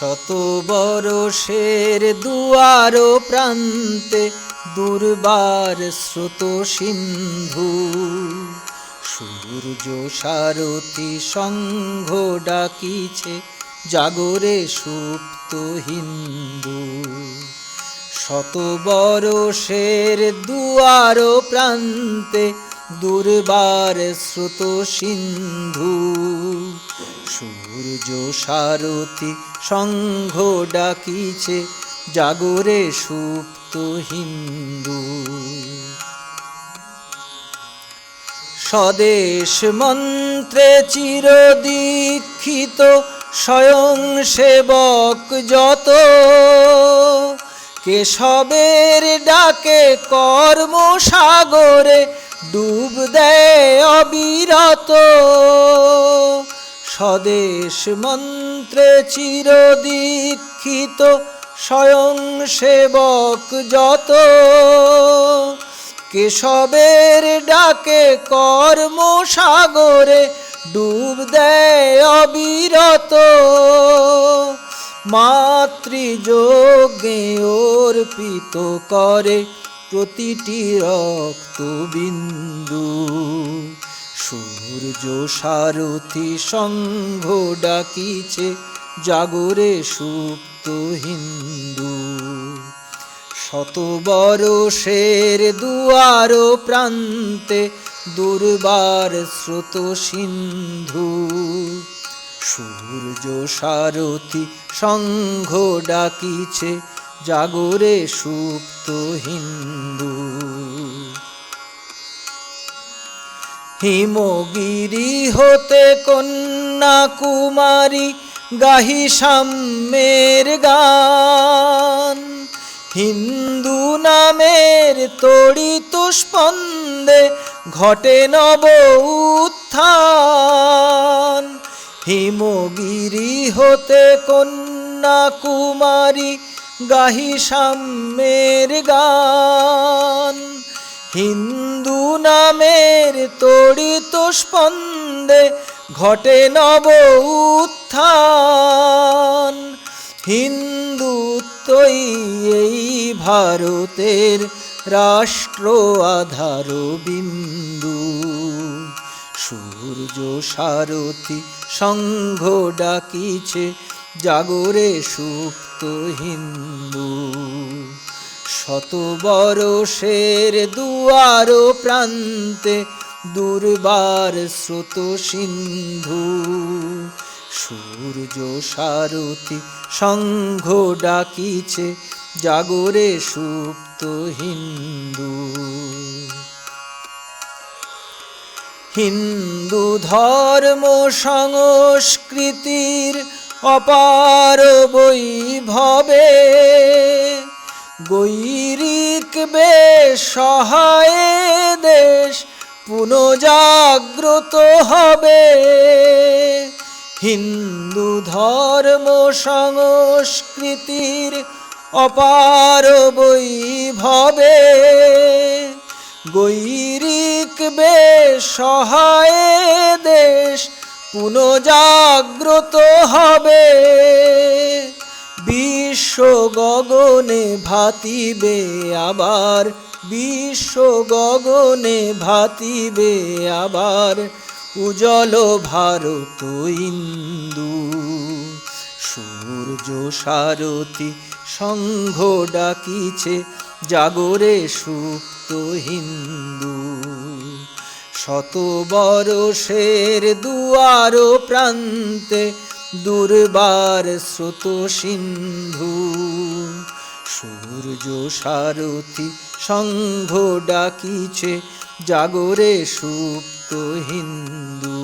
শত বরষের দুয়ার প্রান্তে দুর্বার স্রোত সিন্ধু। সূর্য সারথি সংঘ ডাকিছে জাগরে সুপ্ত হিন্দু। শত বরষের দুয়ার প্রান্তে দুর্বার স্রোত সিন্ধু। সূর্য সারথি সংঘ ডাকিছে জাগরে সুপ্ত হিন্দু। স্বদেশ মন্ত্রে চিরদীক্ষিত স্বয়ং সেবক যত। কেশবের ডাকে কর্ম সাগরে ডুব দেয় অবিরত। স্বদেশ মন্ত্রে চিরদীক্ষিত স্বয়ং সেবক যত। কেশবের ডাকে কর্ম সাগরে ডুব দেয় অবিরত। মাতৃযোগে অর্পিত করে প্রতিটি রক্ত বিন্দু সূর্য সারথি সংঘ ডাকিছে জাগরে সুপ্ত হিন্দু। শত বরষের দুয়ার প্রান্তে দুর্বার স্রোত সিন্ধু। সূর্য সারথি সংঘ ডাকিছে জাগরে সুপ্ত হিন্দু। হিমগিরি হতে কন্যা কুমারী গাহি সাম্যের গান। হিন্দু নামের তড়িত স্পন্দে ঘটে নব উত্থান। হিমগিরি হতে কন্যা কুমারী গাহি সাম্যের গান। হিন্দু নামের তড়িত স্পন্দে ঘটে নব উত্থান। হিন্দুত্বই এই ভারতের রাষ্ট্র আধার বিন্দু। সূর্য সারথি সংঘ ডাকিছে জাগরে সুপ্ত হিন্দু। শত বরষের দুয়ার প্রান্তে দুর্বার স্রোত সিন্ধু। সূর্য সারথি সংঘ ডাকিছে জাগরে সুপ্ত হিন্দু। হিন্দু ধর্ম সংস্কৃতির অপার বৈভবে গৈরিক সহায় দেশ পুনজাগ্রত হবে। হিন্দু ধর্ম সংস্কৃতির অপার বৈভবে। গৈরিক সহায় দেশ পুনজাগ্রত হবে। গগনে ভাতিবে আবার, বিশ্ব গগনে ভাতিবে আবার, উজ্জ্বল ভারত ইন্দু। সূর্য সারথি সংঘ ডাকিছে জাগরে সুপ্ত হিন্দু। শত বরষের দুয়ার প্রান্তে দুর্বার স্রোত সিন্ধু, সূর্য সারথি সংঘ ডাকিছে জাগরে সুপ্ত হিন্দু।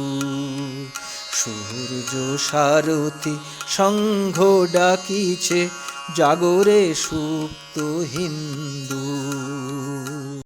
সূর্য সারথি সংঘ ডাকিছে জাগরে সুপ্ত হিন্দু।